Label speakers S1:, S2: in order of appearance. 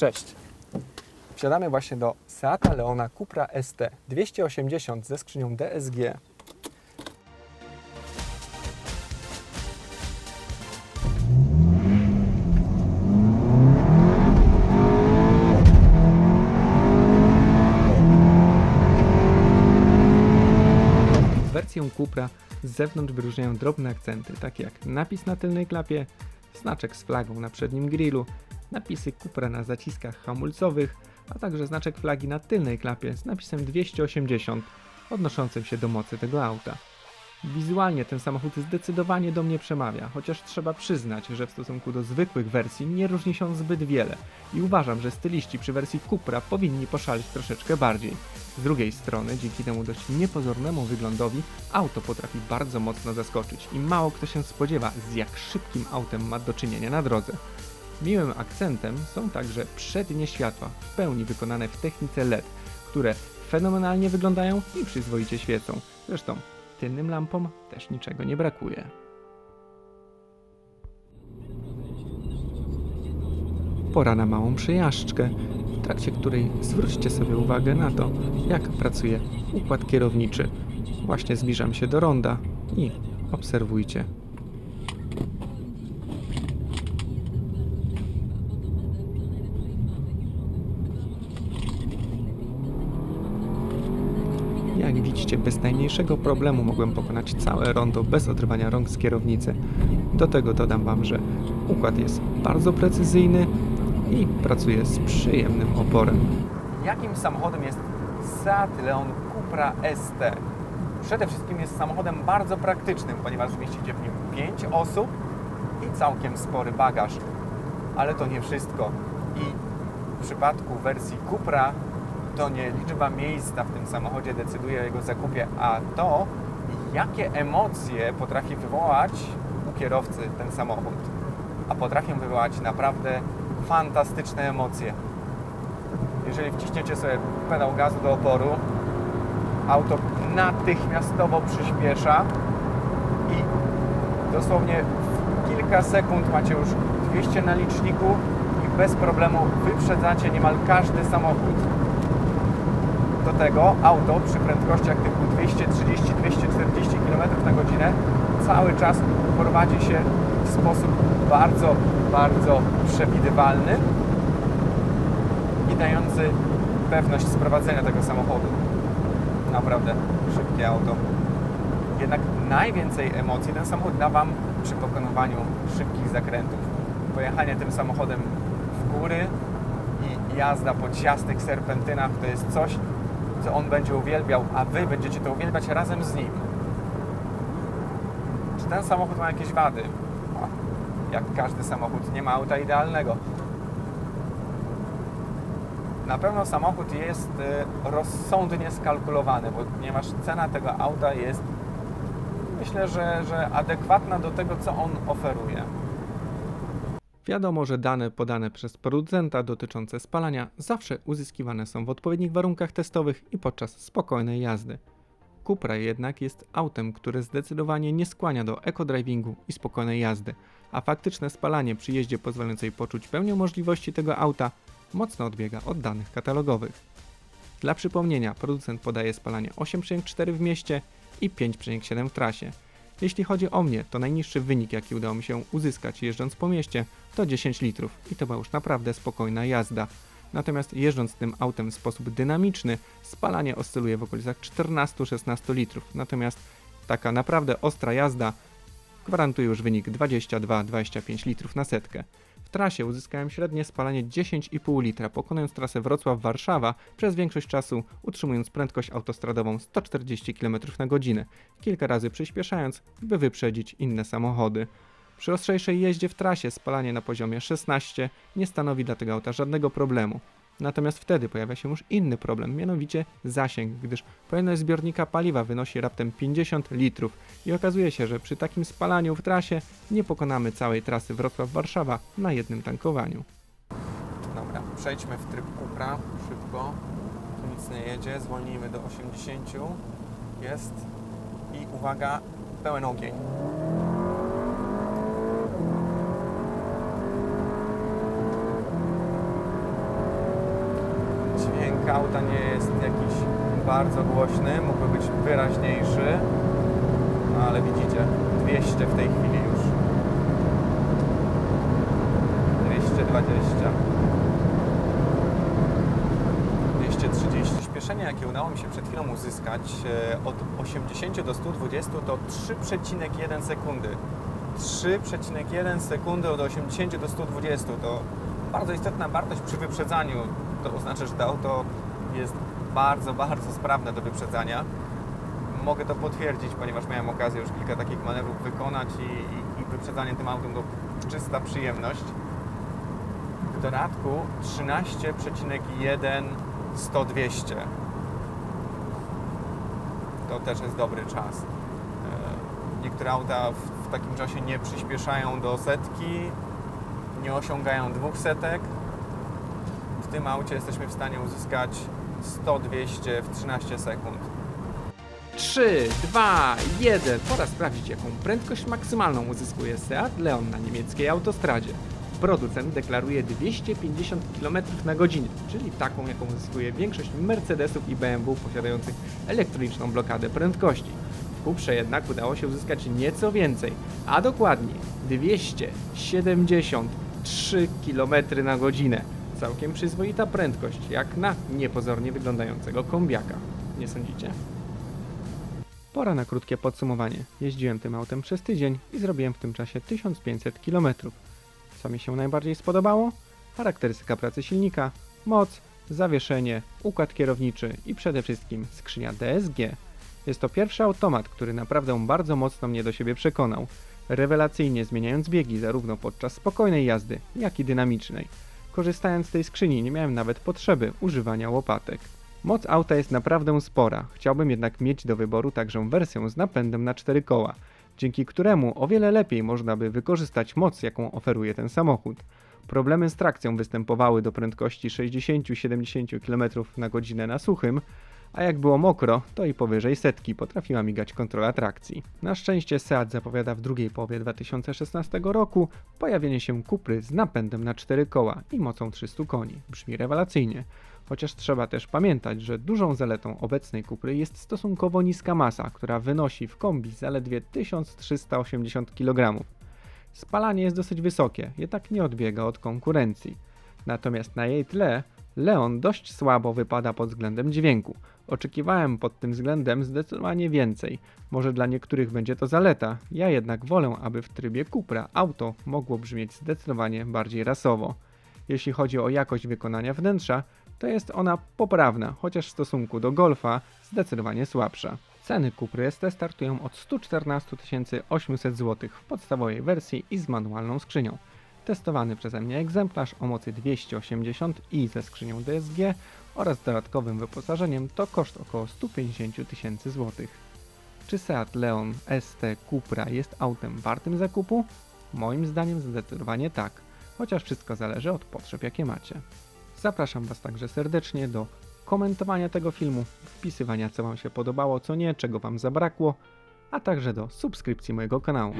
S1: Cześć. Wsiadamy właśnie do Seata Leona Cupra ST 280 ze skrzynią DSG. Wersję Cupra z zewnątrz wyróżniają drobne akcenty, takie jak napis na tylnej klapie, znaczek z flagą na przednim grillu, napisy Cupra na zaciskach hamulcowych, a także znaczek flagi na tylnej klapie z napisem 280 odnoszącym się do mocy tego auta. Wizualnie ten samochód zdecydowanie do mnie przemawia, chociaż trzeba przyznać, że w stosunku do zwykłych wersji nie różni się zbyt wiele i uważam, że styliści przy wersji Cupra powinni poszaleć troszeczkę bardziej. Z drugiej strony, dzięki temu dość niepozornemu wyglądowi, auto potrafi bardzo mocno zaskoczyć i mało kto się spodziewa, z jak szybkim autem ma do czynienia na drodze. Miłym akcentem są także przednie światła, w pełni wykonane w technice LED, które fenomenalnie wyglądają i przyzwoicie świecą. Zresztą tylnym lampom też niczego nie brakuje. Pora na małą przejażdżkę, w trakcie której zwróćcie sobie uwagę na to, jak pracuje układ kierowniczy. Właśnie zbliżam się do ronda i obserwujcie. Jak widzicie, bez najmniejszego problemu mogłem pokonać całe rondo bez odrywania rąk z kierownicy. Do tego dodam Wam, że układ jest bardzo precyzyjny i pracuje z przyjemnym oporem. Jakim samochodem jest Seat Leon Cupra ST? Przede wszystkim jest samochodem bardzo praktycznym, ponieważ zmieścicie w nim 5 osób i całkiem spory bagaż. Ale to nie wszystko. I w przypadku wersji Cupra to nie liczba miejsca w tym samochodzie decyduje o jego zakupie, a to, jakie emocje potrafi wywołać u kierowcy ten samochód. A potrafią wywołać naprawdę fantastyczne emocje. Jeżeli wciśniecie sobie pedał gazu do oporu, auto natychmiastowo przyspiesza i dosłownie w kilka sekund macie już 200 na liczniku i bez problemu wyprzedzacie niemal każdy samochód. Do tego auto przy prędkościach typu 230-240 km na godzinę cały czas prowadzi się w sposób bardzo, bardzo przewidywalny i dający pewność sprowadzenia tego samochodu. Naprawdę szybkie auto. Jednak najwięcej emocji ten samochód da Wam przy pokonywaniu szybkich zakrętów. Pojechanie tym samochodem w góry i jazda po ciastych serpentynach to jest coś, co on będzie uwielbiał, a Wy będziecie to uwielbiać razem z nim. Czy ten samochód ma jakieś wady? Jak każdy samochód, nie ma auta idealnego. Na pewno samochód jest y, rozsądnie skalkulowany, ponieważ cena tego auta jest myślę, że, że adekwatna do tego, co on oferuje. Wiadomo, że dane podane przez producenta dotyczące spalania zawsze uzyskiwane są w odpowiednich warunkach testowych i podczas spokojnej jazdy. Cupra jednak jest autem, które zdecydowanie nie skłania do eco-drivingu i spokojnej jazdy, a faktyczne spalanie przy jeździe pozwalającej poczuć pełnię możliwości tego auta mocno odbiega od danych katalogowych. Dla przypomnienia, producent podaje spalanie 8,4 w mieście i 5,7 w trasie. Jeśli chodzi o mnie, to najniższy wynik, jaki udało mi się uzyskać jeżdżąc po mieście, to 10 litrów i to była już naprawdę spokojna jazda. Natomiast jeżdżąc tym autem w sposób dynamiczny, spalanie oscyluje w okolicach 14-16 litrów. Natomiast taka naprawdę ostra jazda gwarantuje już wynik 22-25 litrów na setkę. Trasie uzyskałem średnie spalanie 10,5 litra, pokonując trasę Wrocław-Warszawa przez większość czasu utrzymując prędkość autostradową 140 km na godzinę, kilka razy przyspieszając, by wyprzedzić inne samochody. Przy ostrzejszej jeździe w trasie spalanie na poziomie 16 nie stanowi dla tego auta żadnego problemu. Natomiast wtedy pojawia się już inny problem, mianowicie zasięg, gdyż pojemność zbiornika paliwa wynosi raptem 50 litrów i okazuje się, że przy takim spalaniu w trasie nie pokonamy całej trasy Wrocław-Warszawa na jednym tankowaniu. Dobra, przejdźmy w tryb Cupra szybko. Tu nic nie jedzie, zwolnijmy do 80. Jest i uwaga, pełen ogień. Auta nie jest jakiś bardzo głośny, mógłby być wyraźniejszy, no ale widzicie, 200 w tej chwili już. 220. 230. Przyspieszenie, jakie udało mi się przed chwilą uzyskać e, od 80 do 120 to 3,1 sekundy. 3,1 sekundy od 80 do 120 to bardzo istotna wartość przy wyprzedzaniu. To oznacza, że to auto jest bardzo, bardzo sprawne do wyprzedzania. Mogę to potwierdzić, ponieważ miałem okazję już kilka takich manewrów wykonać i, i, i wyprzedzanie tym autem to czysta przyjemność. W dodatku 13,1 100-200. To też jest dobry czas. E, Niektóre auta w, w takim czasie nie przyspieszają do setki, nie osiągają dwóch setek. W tym aucie jesteśmy w stanie uzyskać 100-200 w 13 sekund.
S2: 3, 2, 1. Pora sprawdzić, jaką prędkość maksymalną uzyskuje Seat Leon na niemieckiej autostradzie. Producent deklaruje 250 km na godzinę, czyli taką, jaką uzyskuje większość Mercedesów i BMW posiadających elektroniczną blokadę prędkości. W Cuprze jednak udało się uzyskać nieco więcej, a dokładnie 273 km na godzinę. Całkiem przyzwoita prędkość, jak na niepozornie wyglądającego kombiaka. Nie sądzicie? Pora na krótkie podsumowanie. Jeździłem tym autem przez tydzień i zrobiłem w tym czasie 1500 km. Co mi się najbardziej spodobało? Charakterystyka pracy silnika, moc, zawieszenie, układ kierowniczy i przede wszystkim skrzynia DSG. Jest to pierwszy automat, który naprawdę bardzo mocno mnie do siebie przekonał, rewelacyjnie zmieniając biegi zarówno podczas spokojnej jazdy, jak i dynamicznej. Korzystając z tej skrzyni nie miałem nawet potrzeby używania łopatek. Moc auta jest naprawdę spora, chciałbym jednak mieć do wyboru także wersję z napędem na cztery koła, dzięki któremu o wiele lepiej można by wykorzystać moc, jaką oferuje ten samochód. Problemy z trakcją występowały do prędkości 60-70 km na godzinę na suchym, a jak było mokro, to i powyżej setki potrafiła migać kontrola trakcji. Na szczęście Seat zapowiada w drugiej połowie 2016 roku pojawienie się Kupry z napędem na cztery koła i mocą 300 koni. Brzmi rewelacyjnie. Chociaż trzeba też pamiętać, że dużą zaletą obecnej Kupry jest stosunkowo niska masa, która wynosi w kombi zaledwie 1380 kg. Spalanie jest dosyć wysokie, jednak nie odbiega od konkurencji. Natomiast na jej tle Leon dość słabo wypada pod względem dźwięku. Oczekiwałem pod tym względem zdecydowanie więcej. Może dla niektórych będzie to zaleta, ja jednak wolę, aby w trybie Cupra auto mogło brzmieć zdecydowanie bardziej rasowo. Jeśli chodzi o jakość wykonania wnętrza, to jest ona poprawna, chociaż w stosunku do Golfa zdecydowanie słabsza. Ceny Cupry ST startują od 114 800 zł w podstawowej wersji i z manualną skrzynią. Testowany przeze mnie egzemplarz o mocy 280 i ze skrzynią DSG oraz dodatkowym wyposażeniem to koszt około 150 tysięcy złotych. Czy Seat Leon ST Cupra jest autem wartym zakupu? Moim zdaniem zdecydowanie tak, chociaż wszystko zależy od potrzeb jakie macie. Zapraszam Was także serdecznie do komentowania tego filmu, wpisywania co Wam się podobało, co nie, czego Wam zabrakło, a także do subskrypcji mojego kanału.